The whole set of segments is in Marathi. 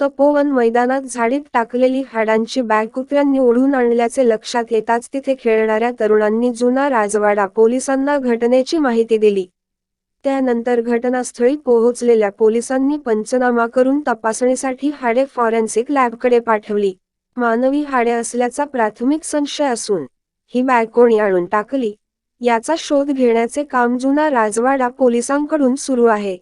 तपोवन मैदानात झाडीत टाकलेली हाडांची बॅग कुत्र्यांनी ओढून आणल्याचे लक्षात येताच तिथे खेळणाऱ्या तरुणांनी जुना राजवाडा पोलिसांना घटनेची माहिती दिली. त्यानंतर घटनास्थळी पोहोचलेल्या पोलिसांनी पंचनामा करून तपासणीसाठी हाडे फॉरेन्सिक लॅबकडे पाठवली. मानवी हाडे असल्याचा प्राथमिक संशय असून ही बॅग कोणी आणून टाकली? याचा शोध घेण्याचे काम जुना राजवाडा पोलिसांकडून सुरू आहे.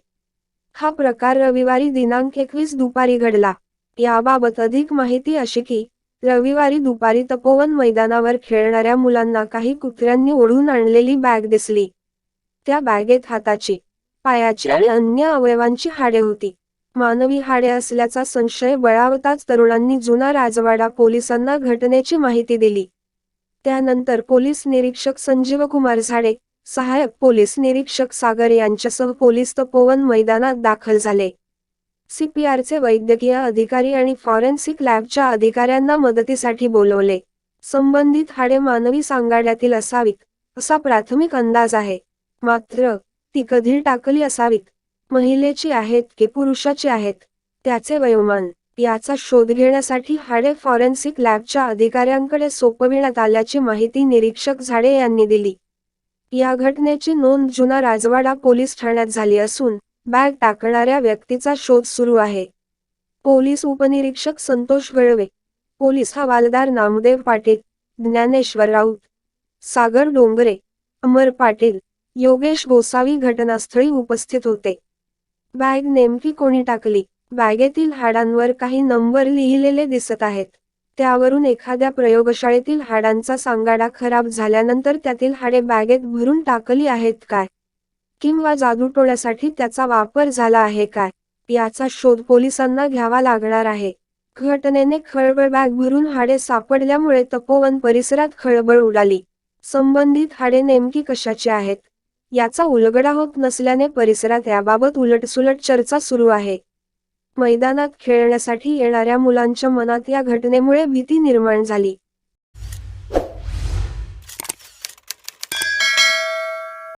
हा प्रकार रविवारी दिनांक एकवीस दुपारी घडला. याबाबत अधिक माहिती अशी की रविवारी दुपारी तपोवन मैदानावर खेळणाऱ्या मुलांना काही कुत्र्यांनी ओढून आणलेली बॅग दिसली. त्या बॅगेत हाताची पायाची आणि अन्य अवयवांची हाडे होती. मानवी हाडे असल्याचा संशय बळावताच तरुणांनी जुना राजवाडा पोलिसांना घटनेची माहिती दिली. त्यानंतर पोलीस निरीक्षक संजीव कुमार झाडे सहायक पोलीस निरीक्षक सागर यांच्यासह पोलीस तपोवन मैदानात दाखल झाले. सीपीआरचे वैद्यकीय अधिकारी आणि फॉरेन्सिक लॅबच्या अधिकाऱ्यांना मदतीसाठी बोलवले. संबंधित हाडे मानवी सांगाड्यातील असावीत असा प्राथमिक अंदाज आहे. मात्र ती कधी टाकली असावीत? महिलेची आहेत की पुरुषाची आहेत? त्याचे वयोमान याचा शोध घेण्यासाठी हाडे फॉरेन्सिक लॅबच्या अधिकाऱ्यांकडे सोपविण्यात आल्याची माहिती निरीक्षक झाडे यांनी दिली. या घटनेची नोंद जुना राजवाडा पोलीस ठाण्यात झाली असून बॅग टाकणाऱ्या व्यक्तीचा शोध सुरू आहे. पोलीस उपनिरीक्षक संतोष गळवे पोलीस हवालदार नामदेव पाटील ज्ञानेश्वर राऊत सागर डोंगरे अमर पाटील योगेश गोसावी घटनास्थळी उपस्थित होते. बॅग नेमकी कोणी टाकली? बॅगेतील हाडांवर काही नंबर लिहिलेले दिसत आहेत. त्यावरून एखाद्या प्रयोगशाळेतील हाडांचा सांगाडा खराब झाल्यानंतर त्यातील हाडे बॅगेत भरून टाकली आहेत काय? किंवा जादूटोण्यासाठी त्याचा वापर झाला आहे काय? याचा शोध पोलिसांना घ्यावा लागणार आहे. घटनेने खळबळ बॅग भरून हाडे सापडल्यामुळे तपोवन परिसरात खळबळ उडाली. संबंधित हाडे नेमकी कशाची आहेत? याचा उलगडा होत नसल्याने परिसरात याबाबत उलटसुलट चर्चा सुरू आहे. मैदानात खेळण्यासाठी येणाऱ्या मुलांच्या मनात या घटनेमुळे भीती निर्माण झाली.